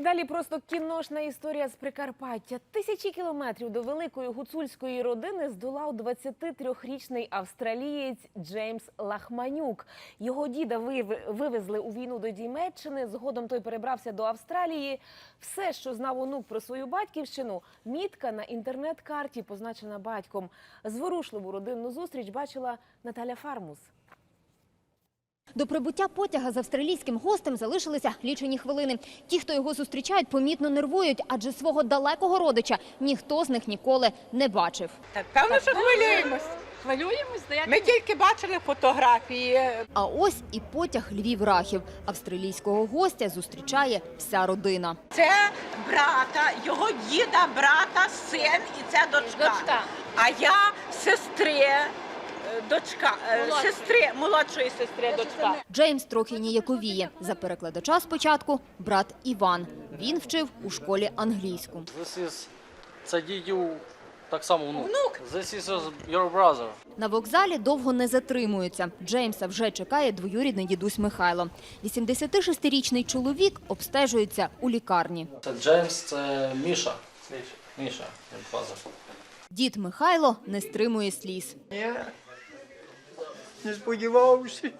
І далі просто кіношна історія з Прикарпаття. Тисячі кілометрів до великої гуцульської родини здолав 23-річний австралієць Джеймс Лахманюк. Його діда вив- вивезли у війну до Німеччини. Згодом той перебрався до Австралії. Все, що знав онук про свою батьківщину, мітка на інтернет-карті, позначена батьком. Зворушливу родинну зустріч бачила Наталя Фармус. До прибуття потяга з австралійським гостем залишилися лічені хвилини. Ті, хто його зустрічають, помітно нервують, адже свого далекого родича ніхто з них ніколи не бачив. Так, певно, що хвилюємось. Хвилюємось, здається. Ми тільки бачили фотографії. А ось і потяг Львів-Рахів. Австралійського гостя зустрічає вся родина. Це брата, його діда, брата, син і це дочка. Дочка. А я сестри, дочка, е, сестри, молодшої сестри, дочка. Джеймс трохи ніяковіє. За перекладача спочатку брат Іван. Він вчив у школі англійську. This це дідів так само внук. Внук. This is your brother. На вокзалі довго не затримуються. Джеймса вже чекає двоюрідний дідусь Михайло. 86-річний чоловік обстежується у лікарні. Це Джеймс, це Міша. Міша, brother. Дід Михайло не стримує сліз. Ні, не сподівався.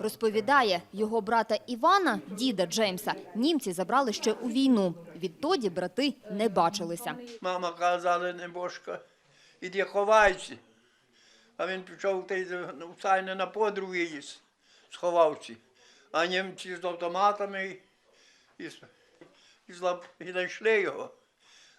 Розповідає, його брата Івана, діда Джеймса, німці забрали ще у війну. Відтоді брати не бачилися. Мама казала, небожка, іди ховайся. А він пішов та у сайне на подруги їсть, сховався. А німці з автоматами і знайшли його.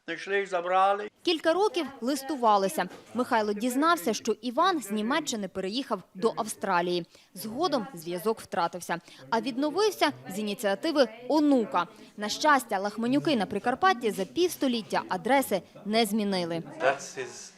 Знайшли і забрали. Кілька років листувалися. Михайло дізнався, що Іван з Німеччини переїхав до Австралії. Згодом зв'язок втратився, а відновився з ініціативи онука. На щастя, лахманюки на Прикарпатті за півстоліття адреси не змінили. That's his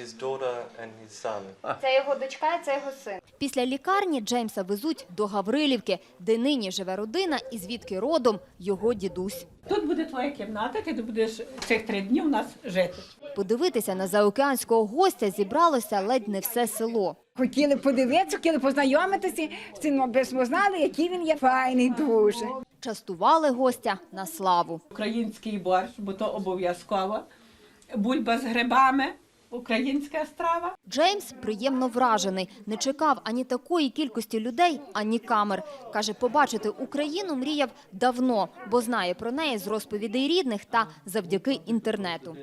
his daughter and his son. Це його дочка і це його син. Після лікарні Джеймса везуть до Гаврилівки, де нині живе родина і звідки родом його дідусь. Тут буде твоя кімната, ти будеш цих три дні у нас жити. Подивитися на заокеанського гостя зібралося ледь не все село. Хотіли подивитися, хотіли познайомитися з цим, аби ми знали, який він є файний дуже. Частували гостя на славу. Український борщ, бо то обов'язково. Бульба з грибами, українська страва. Джеймс приємно вражений. Не чекав ані такої кількості людей, ані камер. Каже, побачити Україну мріяв давно, бо знає про неї з розповідей рідних та завдяки інтернету.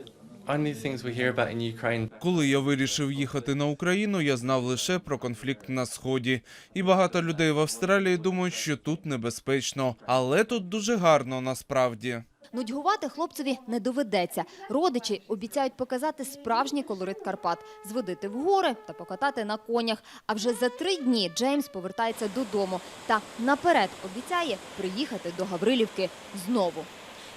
Коли я вирішив їхати на Україну, я знав лише про конфлікт на сході. І багато людей в Австралії думають, що тут небезпечно, але тут дуже гарно насправді. Нудьгувати хлопцеві не доведеться. Родичі обіцяють показати справжній колорит Карпат, зводити в гори та покатати на конях. А вже за три дні Джеймс повертається додому та наперед обіцяє приїхати до Гаврилівки знову.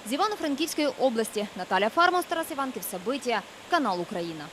З Івано-Франківської області Наталя Фармос, Тарас Іванків, Сабитія, канал Україна.